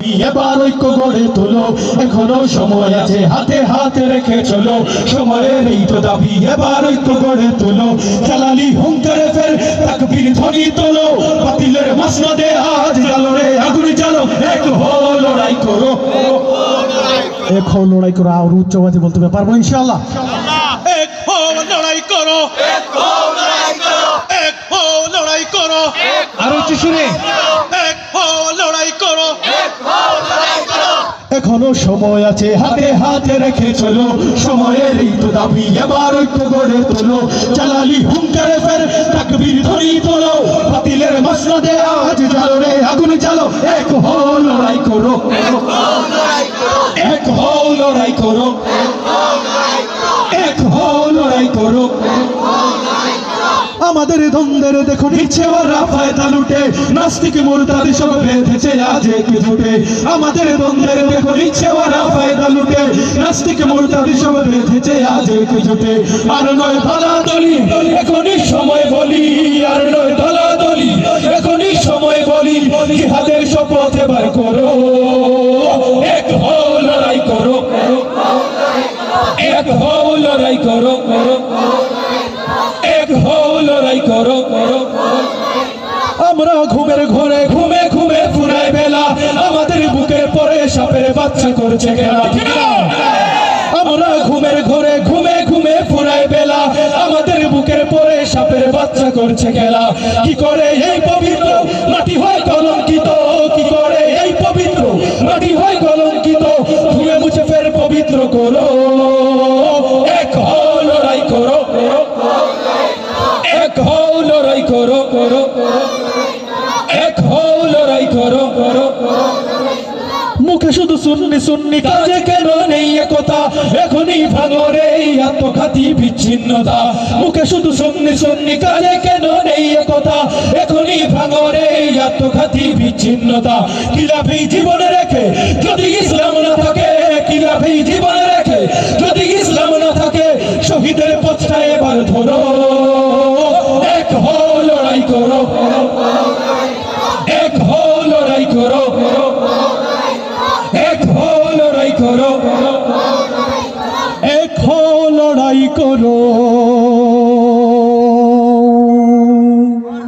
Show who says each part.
Speaker 1: এবার ঐক্য গড়ে তোলো। এখনও সময় আছে হাতে হাতে রেখে চলো। সময়ের এই তো দাবি এবার ঐক্য গড়ে তোলো। জালালি হুঙ্কারে ফের তাকবীর ধ্বনি তোলো। বাতিলের মাসনদে আজ জ্বালো রে আগুন জ্বালো। এক হো লড়াই করো।
Speaker 2: এখন লড়াই করে আর উচ্চ আওয়াজে বলতে। পারব ইনশাআল্লাহ?
Speaker 1: এক হো লড়াই করো। এক হো লড়াই করো। এক হো লড়াই করো। আর উচ্চ সুরে এখনও সময় আছে, হাতে হাতে রেখে চলো। সময়ের এই তো দাবি, এবার ঐক্য গড়ে তোলো। চালালি হুঙ্কারে ফের, তাকবীর ধ্বনি তোলো। বাতিলের মসনদে আজ জ্বালো রে, আগুন জ্বালো, এক হো আমাদের দ্বন্দ্বের দেখুন, ইচ্ছে ফায়দা লুটে, নাস্তিক, মুরতাদি সব বেঁধেছে, আজ এক জুটে? আমাদের দ্বন্দ্বের দেখো ওরা ফায়দা লুটে, নাস্তিক, মুরতাদি সব বেঁধেছে, আজ এক জুটে? আর নয় ধলা দলি এখনই সময় বলি, আর নয় ধলা দলি এখনই সময় বলি, জিহাদের শপথ এবার করো, এক হও লড়াই করো, এক হও লড়াই করো করো এক হও লড়াই করো করো আমরা ঘুমের ঘরে ঘুমে ঘুমে ফুরাই বেলা। আমাদের বুকের পরে সাপের বাচ্চা করছে খেলা। আমরা ঘুমের ঘরে ঘুমে ঘুমে ফুরাই বেলা। আমাদের বুকের পরে সাপের বাচ্চা করছে খেলা। কি করে এই পবিত্র মাটি হয় কলঙ্কিত? কি করে করো। এক হও লড়াই করো। মুখে শুধু শুননি শুননি কাজে কেন নেই একতা এখনই ভাঙো রে বিচ্ছিন্নতা। মুখে শুধু শুননি শুননি কাজে কেন নেই একতা এখনই ভাঙো রে বিচ্ছিন্নতা। কিলাফেই জীবনে রেখে যদি ইসলাম না থাকে কিলাফেই জীবনে রেখে যদি ইসলাম না থাকে শহীদের পথটা এবার ধরো। এখন হো লড়াই করো। এখন হো লড়াই করো। এক লড়াই করো।